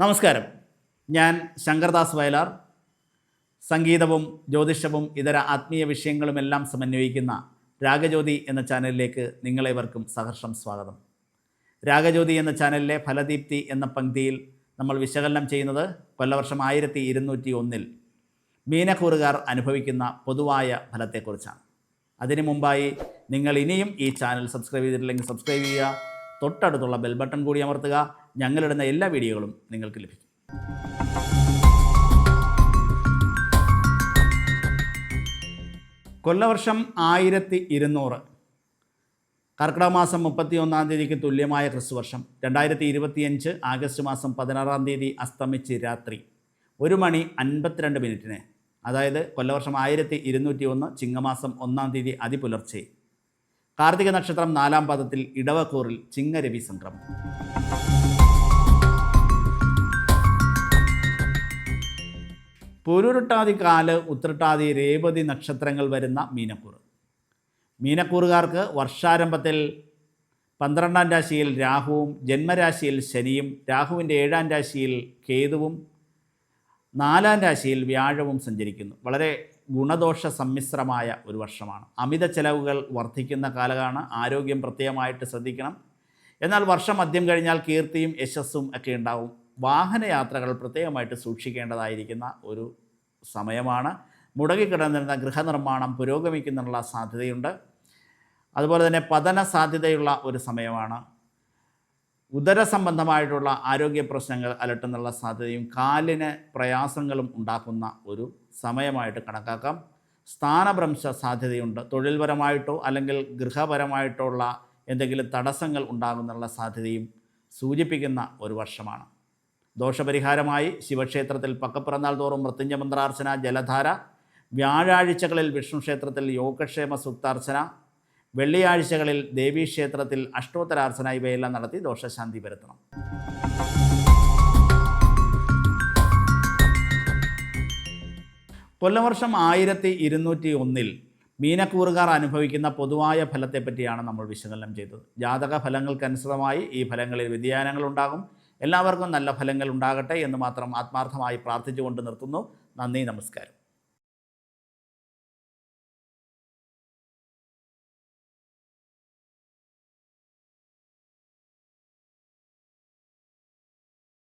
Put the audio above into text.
നമസ്കാരം. ഞാൻ ശങ്കർദാസ് വയലാർ. സംഗീതവും ജ്യോതിഷവും ഇതര ആത്മീയ വിഷയങ്ങളുമെല്ലാം സമന്വയിക്കുന്ന രാഗജ്യോതി എന്ന ചാനലിലേക്ക് നിങ്ങളേവർക്കും സഹർഷം സ്വാഗതം. രാഗജ്യോതി എന്ന ചാനലിലെ ഫലദീപ്തി എന്ന പങ്ക്തിയിൽ നമ്മൾ വിശകലനം ചെയ്യുന്നത് കൊല്ലവർഷം ആയിരത്തി ഇരുന്നൂറ്റി ഒന്നിൽ മീനക്കൂറുകാർ അനുഭവിക്കുന്ന പൊതുവായ ഫലത്തെക്കുറിച്ചാണ്. അതിനു മുമ്പായി നിങ്ങൾ ഇനിയും ഈ ചാനൽ സബ്സ്ക്രൈബ് ചെയ്തിട്ടില്ലെങ്കിൽ സബ്സ്ക്രൈബ് ചെയ്യുക തൊട്ടടുത്തുള്ള ബെൽ ബട്ടൺ കൂടി അമർത്തുക ഞങ്ങളിടുന്ന എല്ലാ വീഡിയോകളും നിങ്ങൾക്ക് ലഭിക്കും. കൊല്ലവർഷം ആയിരത്തി ഇരുന്നൂറ് കർക്കിടക മാസം മുപ്പത്തി ഒന്നാം തീയതിക്ക് തുല്യമായ ക്രിസ്തുവർഷം. രണ്ടായിരത്തി ഇരുപത്തിയഞ്ച് ആഗസ്റ്റ് മാസം പതിനാറാം തീയതി അസ്തമിച്ച് രാത്രി ഒരു മണി അൻപത്തിരണ്ട് മിനിറ്റിന്. അതായത് കൊല്ലവർഷം ആയിരത്തി ഇരുന്നൂറ്റി ഒന്ന് ചിങ്ങമാസം ഒന്നാം തീയതി അതിപുലർച്ചെ. കാർത്തിക നക്ഷത്രം നാലാം പദത്തിൽ ഇടവക്കൂറിൽ ചിങ്ങരവി സംക്രമം. പുരുരുട്ടാതി കാൽ ഉത്രട്ടാതി രേവതി നക്ഷത്രങ്ങൾ വരുന്ന മീനക്കൂർ. മീനക്കൂറുകാർക്ക് വർഷാരംഭത്തിൽ പന്ത്രണ്ടാം രാശിയിൽ രാഹുവും ജന്മരാശിയിൽ ശനിയും രാഹുവിന്റെ ഏഴാം രാശിയിൽ കേതുവും നാലാം രാശിയിൽ വ്യാഴവും സഞ്ചരിക്കുന്നു. വളരെ ഗുണദോഷ സമ്മിശ്രമായ ഒരു വർഷമാണ്. അമിത ചെലവുകൾ വർദ്ധിക്കുന്ന കാലമാണ്. ആരോഗ്യം പ്രത്യേകമായിട്ട് ശ്രദ്ധിക്കണം. എന്നാൽ വർഷം മദ്യം കഴിഞ്ഞാൽ കീർത്തിയും യശസ്സും ഒക്കെ ഉണ്ടാവും. വാഹനയാത്രകൾ പ്രത്യേകമായിട്ട് സൂക്ഷിക്കേണ്ടതായിരിക്കുന്ന ഒരു സമയമാണ്. മുടങ്ങിക്കിടന്നിരുന്ന ഗൃഹനിർമ്മാണം പുരോഗമിക്കുന്നുള്ള സാധ്യതയുണ്ട്. അതുപോലെ തന്നെ പതന സാധ്യതയുള്ള ഒരു സമയമാണ്. ഉദര സംബന്ധമായിട്ടുള്ള ആരോഗ്യ പ്രശ്നങ്ങൾ അലട്ടുന്നുള്ള സാധ്യതയും കാലിന് പ്രയാസങ്ങളും ഉണ്ടാക്കുന്ന ഒരു സമയമായിട്ട് കണക്കാക്കാം. സ്ഥാനഭ്രംശ സാധ്യതയുണ്ട്. തൊഴിൽപരമായിട്ടോ അല്ലെങ്കിൽ ഗൃഹപരമായിട്ടോ ഉള്ള എന്തെങ്കിലും തടസ്സങ്ങൾ ഉണ്ടാകുന്നുള്ള സാധ്യതയും സൂചിപ്പിക്കുന്ന ഒരു വർഷമാണ്. ദോഷപരിഹാരമായി ശിവക്ഷേത്രത്തിൽ പക്കപ്പിറന്നാൾ തോറും മൃത്യുഞ്ജ മന്ത്രാർച്ചന ജലധാര. വ്യാഴാഴ്ചകളിൽ വിഷ്ണു ക്ഷേത്രത്തിൽ യോഗക്ഷേമ സുക്താർച്ചന വെള്ളിയാഴ്ചകളിൽ ദേവീക്ഷേത്രത്തിൽ അഷ്ടോത്തരാർച്ചന ഇവയെല്ലാം നടത്തി ദോഷശാന്തി വരുത്തണം കൊല്ലവർഷം ആയിരത്തി ഇരുന്നൂറ്റി ഒന്നിൽ മീനക്കൂറുകാർ അനുഭവിക്കുന്ന പൊതുവായ ഫലത്തെപ്പറ്റിയാണ് നമ്മൾ വിശകലനം ചെയ്തത്. ജാതക ഫലങ്ങൾക്കനുസൃതമായി ഈ ഫലങ്ങളിൽ വ്യതിയാനങ്ങൾ ഉണ്ടാകും എല്ലാവർക്കും നല്ല ഫലങ്ങൾ ഉണ്ടാകട്ടെ എന്ന് മാത്രം ആത്മാർത്ഥമായി പ്രാർത്ഥിച്ചുകൊണ്ട് നിർത്തുന്നു. നന്ദി നമസ്കാരം.